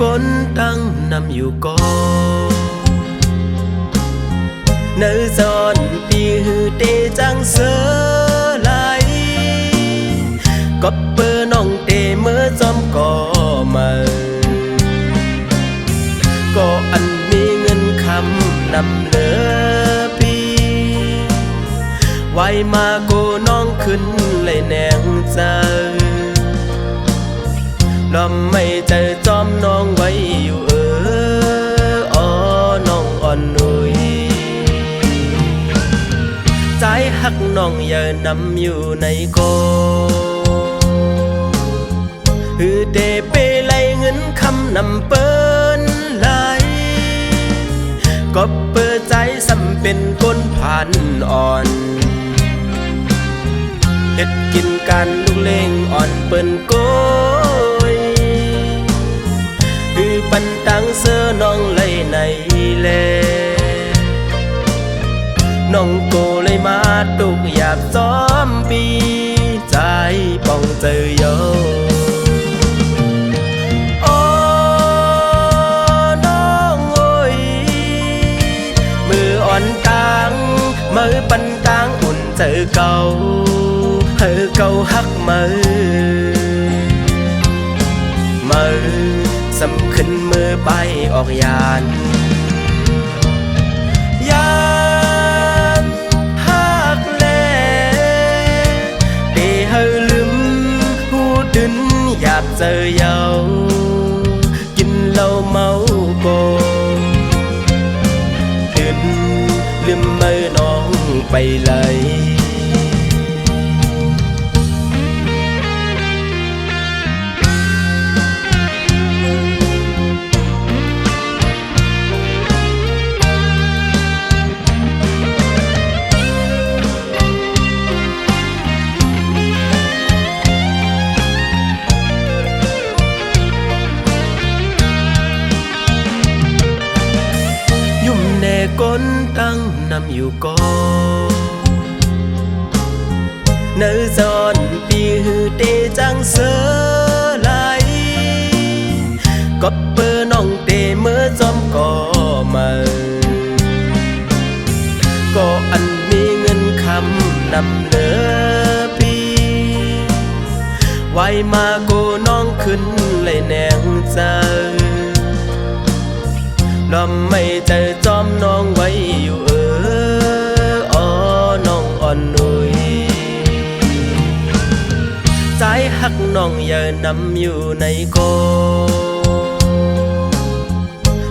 ก้นตั้งนำอยู่ก่อเนื้อซอนปีหือเตจังเสือไหลก็เปิดน้องเตเมื่อจอมก่อมาก็อันมีเงินคำนำเหลือปีไว้มาโกน้องขึ้นเลยแนงใจลำไม่เจอจอ น้องอ่อนนุยใจหักน้องอย่านำอยู่ในโกฮือเดเปไลเงินคำนำเปิ้นไหลก็เปิดใจสำเป็นก้นผ่านอ่อนเฮ็ดกินกันลูกเล่งอ่อนเปิ้นโกยคือปันตังเสือน้องเลยใน เก่าเฮอเก่าฮักมือมือสำขึ้นมือไปออกยานยานฮักแลเตเฮอลืมหูดึนอยากเจอเยากินเหล้าเมาโกขึ้นลืมมือน้องไปเลย ก้นตั้งนำอยู่ก่อเนื้อซอนปีหือเตจังเสือไหลก็เปิดน้องเตเมื่อจอมก่อมาก็อันมีเงินคำนำเหลือปีไว้มาโกน้องขึ้นเลยแนงใจ ใจหักน้องอย่านำอยู่ในโก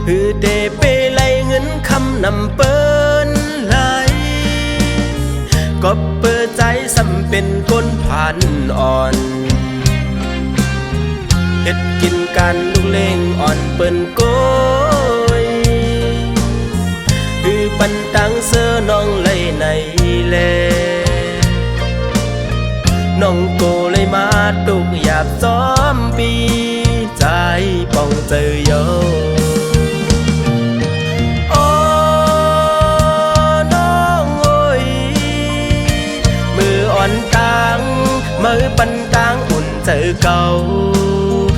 ฮือเดเปไลเงินคำนำเปิ้นไหลก็เปิดใจสำเป็นก้นผ่านอ่อนเฮ็ดกินกันลูกเล่งอ่อนเปิ้นโกยคือปันตังเสือน้องเลยในแลน้องโก มาตุกอยากซ้อมปี ใจป้องเจอโยโอ้น้องโอ้ยมืออ่อนตางมือปันตางอุ่นเจอเก่า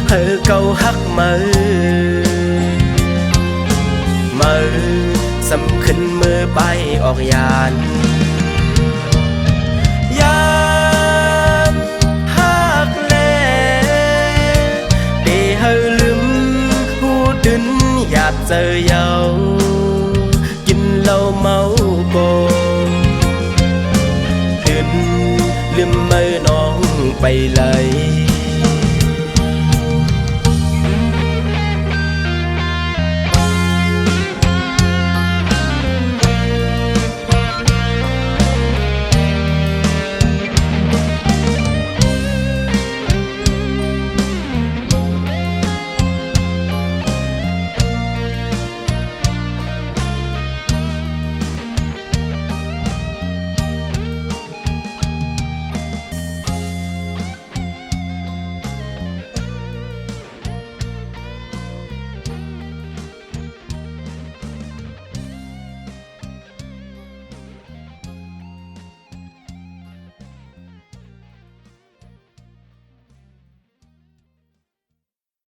เฮอเก่าฮักมือมือสำขึ้นมือไปออกยาน เจอเยากินเหล้าเมาโกขึ้นลืมมือน้องไปเลย